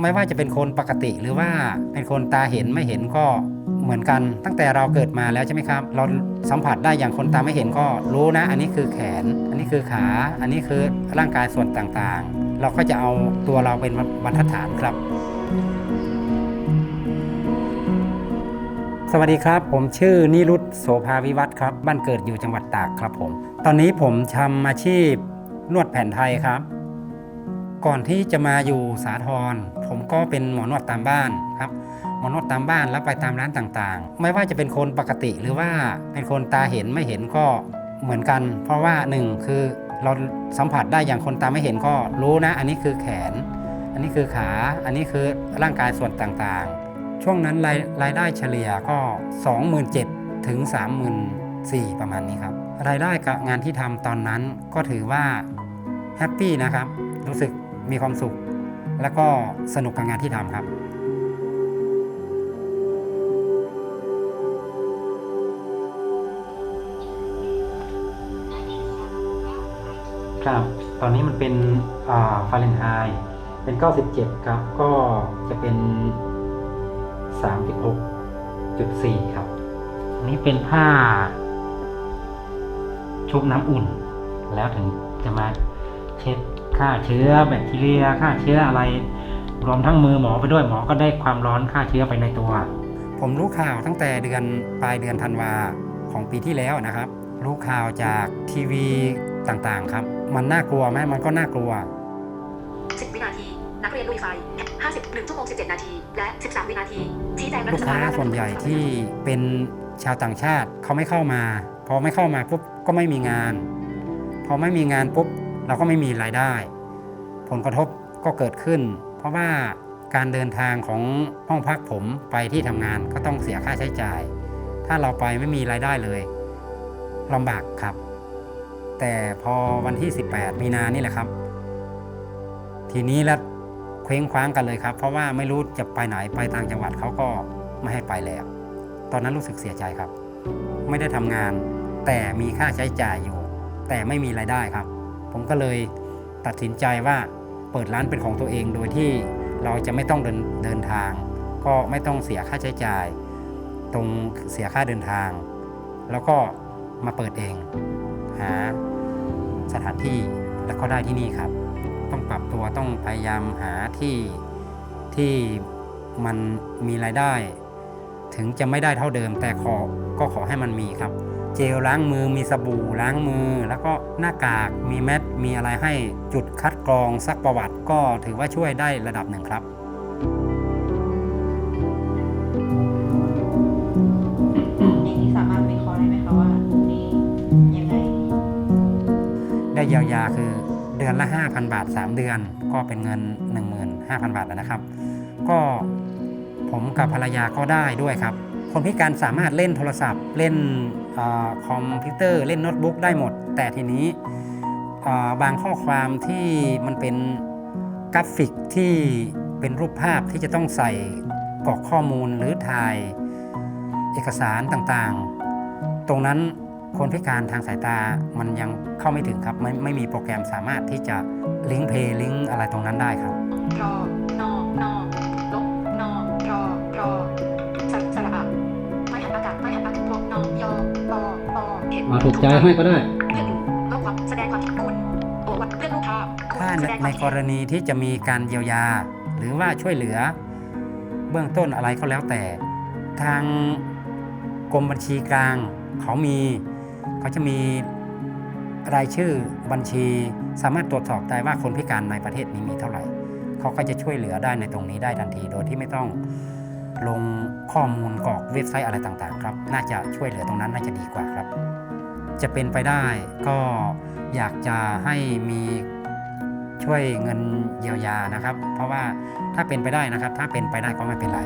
ไม่ว่าจะเป็นคนปกติหรือว่าเป็นคนตาเห็นไม่เห็นก็เหมือนกัน ตั้งแต่เราเกิดมาแล้วใช่ไหมครับ เราสัมผัสได้อย่างคนตาไม่เห็นก็รู้นะ อันนี้คือแขน อันนี้คือขา อันนี้คือร่างกายส่วนต่างๆ เราก็จะเอาตัวเราเป็นบรรทัดฐานครับ สวัสดีครับ ผมชื่อนิรุตโสภาวิวัฒนครับ บ้านเกิดอยู่จังหวัดตากครับผม ตอนนี้ผมทำอาชีพนวดแผนไทยครับ ก่อนที่จะมาอยู่สาทรผมก็เป็นหมอนวดตามบ้านครับหมอนวดตามบ้านแล้วไปตามร้านต่างๆ ไม่ว่าจะเป็นคนปกติหรือว่าเป็นคนตาเห็นไม่เห็นก็เหมือนกัน เพราะว่าหนึ่งคือเราสัมผัสได้อย่างคนตาไม่เห็นก็รู้นะ อันนี้คือแขน อันนี้คือขา อันนี้คือร่างกายส่วนต่างๆ ช่วงนั้นรายรายได้เฉลี่ยก็ 27,000ถึง34,000ประมาณนี้ครับรายได้กับงานที่ทำตอนนั้นก็ถือว่าแฮปปี้นะครับรู้สึก มีความสุข แล้วก็สนุกกับงานที่ทำครับครับ ตอนนี้มันเป็นฟาเรนไฮต์เป็น 97 ครับ ก็จะเป็น 36.4 ครับ อันนี้เป็นผ้า ชุบน้ำอุ่น แล้วถึงจะมาเช็ด ฆ่าเชื้อแบคทีเรียฆ่าเชื้ออะไร รวมทั้งมือหมอไปด้วยหมอก็ได้ความร้อนฆ่าเชื้อไปในตัว ผมรู้ข่าวตั้งแต่เดือนปลายเดือนธันวาของปีที่แล้วนะครับ รู้ข่าวจากทีวีต่างๆ ครับ มันน่ากลัวไหมมันก็น่ากลัว 10 วินาที นักเรียนลุยไฟ 51ชั่วโมง17 นาที และ 13 วินาทีชี้แจงรัลูฐกสค้าภาส่วนใหญ่ที่เป็นชาวต่างชาติเขาไม่เข้ามา พอไม่เข้ามาปุ๊บก็ไม่มีงาน พอไม่มีงานปุ๊บ เราก็ไม่มีรายได้ ผลกระทบก็เกิดขึ้น เพราะว่าการเดินทางของห้องพักผมไปที่ทำงานก็ต้องเสียค่าใช้จ่าย ถ้าเราไปไม่มีรายได้เลยลำบากครับ แต่พอวันที่ 18 มีนานี่แหละครับ ทีนี้แล้วเคว้งคว้างกันเลยครับ เพราะว่าไม่รู้จะไปไหนไปต่างจังหวัดเขาก็ไม่ให้ไปแล้ว ตอนนั้นรู้สึกเสียใจครับ ไม่ได้ทำงาน แต่มีค่าใช้จ่ายอยู่ แต่ไม่มีรายได้ครับ ผมก็เลยตัดสินใจว่าเปิดร้านเป็นของตัวเองโดยที่เราจะไม่ต้องเดินเดินทาง ก็ไม่ต้องเสียค่าใช้จ่าย ตรงเสียค่าเดินทาง แล้วก็มาเปิดเอง หาสถานที่แล้วก็ได้ที่นี่ครับ ต้องปรับตัวต้องพยายามหาที่ที่มันมีรายได้ ถึงจะไม่ได้เท่าเดิม แต่ขอก็ขอให้มันมีครับ เจลล้างมือมีสบู่ล้างมือ แล้วก็หน้ากากมีแมสมีอะไรให้จุดคัดกรองซักประวัติ ก็ถือว่าช่วยได้ระดับหนึ่งครับอย่างนี้สามารถวิเคราะห์ได้ไหมคะว่านี่ยังไง ได้เยียวยาคือเดือนละ 5,000 บาท 3 เดือน ก็เป็นเงิน 15,000 บาทนะครับ ก็ผมกับภรรยาก็ได้ด้วยครับ คนพิการสามารถเล่นโทรศัพท์เล่น คอมพิวเตอร์เล่นโน้ตบุ๊กได้หมด แต่ทีนี้บางข้อความที่มันเป็นกราฟิกที่เป็นรูปภาพที่จะต้องใส่กรอกข้อมูลหรือถ่ายเอกสารต่างๆ ตรงนั้นคนพิการทางสายตามันยังเข้าไม่ถึงครับ ไม่ไม่มีโปรแกรมสามารถที่จะลิงก์เพย์ลิงก์อะไรตรงนั้นได้ครับ อเอ็ดมาถูกใจให้ก็ได้เลือกดูลบความแสดงความคิดคุณโอวัดเลือกรูปภาพถ้าแสดงคในวามกคิดรณีที่จะมีการเยียวยา หรือว่าช่วยเหลือ เบื้องต้นอะไรก็แล้วแต่ ทางกรมบัญชีกลาง เขามีเขาจะมีรายชื่อบัญชี สามารถตรวจสอบได้ว่าคนพิการในประเทศนี้มีเท่าไหร่ เขาก็จะช่วยเหลือได้ในตรงนี้ได้ทันที โดยที่ไม่ต้องลงข้อมูลกรอกเว็บไซต์อะไรต่างๆ ครับ น่าจะช่วยเหลือตรงนั้นน่าจะดีกว่าครับ จะเป็นไปได้ ก็อยากจะให้มีช่วยเงินเยียวยานะครับ เพราะว่าถ้าเป็นไปได้นะครับ ถ้าเป็นไปได้ก็ไม่เป็นไร